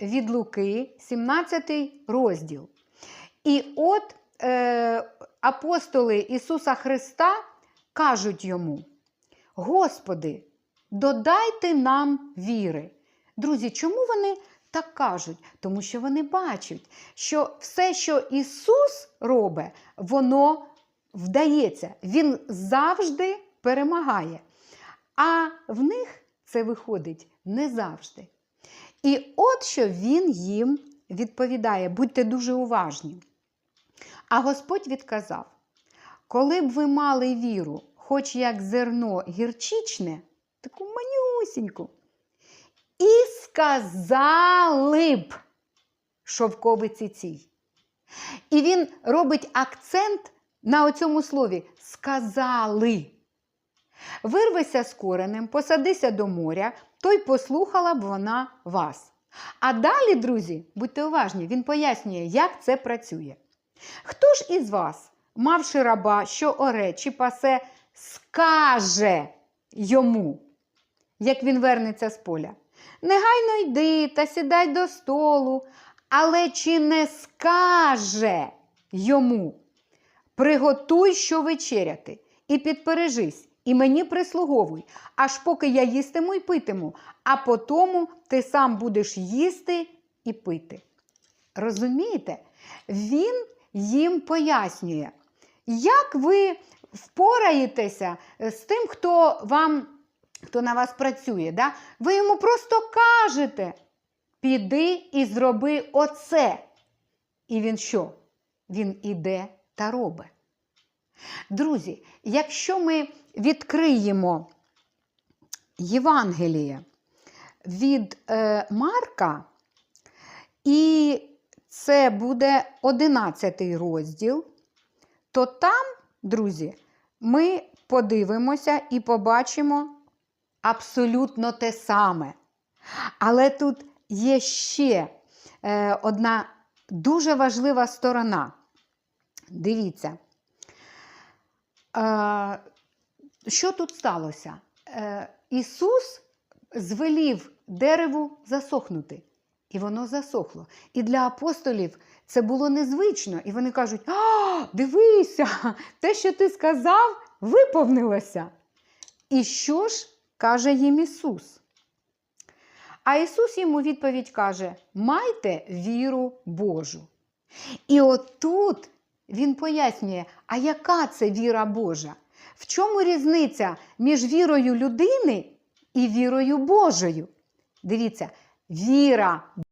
від Луки, 17 розділ. І от е, апостоли Ісуса Христа кажуть йому: Господи, додайте нам віри. Друзі, чому вони так кажуть? Тому що вони бачать, що все, що Ісус робить, воно вдається. Він завжди перемагає. А в них це виходить не завжди. І от що він їм відповідає: будьте дуже уважні. А Господь відказав: коли б ви мали віру, хоч як зерно гірчичне, таку манюсіньку, і сказали б шовковиці цій. І він робить акцент на оцьому слові сказали. Вирвися з коренем, посадися до моря, то й послухала б вона вас. А далі, друзі, будьте уважні, він пояснює, як це працює. Хто ж із вас, мавши раба, що оре чи пасе, скаже йому, як він вернеться з поля? Негайно йди та сідай до столу, але чи не скаже йому? Приготуй, що вечеряти, і підпережись, і мені прислуговуй, аж поки я їстиму і питиму, а потому ти сам будеш їсти і пити. Розумієте? Він їм пояснює, як ви впораєтеся з тим, хто вам, хто на вас працює. Да? Ви йому просто кажете: піди і зроби оце. І він що? Він іде та робить. Друзі, якщо ми відкриємо Євангеліє від е, Марка, і це буде 11 розділ, то там, друзі, ми подивимося і побачимо абсолютно те саме. Але тут є ще е, одна дуже важлива сторона. Дивіться, що тут сталося? Е, Ісус звелів дереву засохнути, і воно засохло. І для апостолів це було незвично. І вони кажуть: А, дивися, те, що ти сказав, виповнилося. І що ж каже їм Ісус? А Ісус йому відповідь каже: майте віру Божу. І отут він пояснює, а яка це віра Божа? В чому різниця між вірою людини і вірою Божою? Дивіться, віра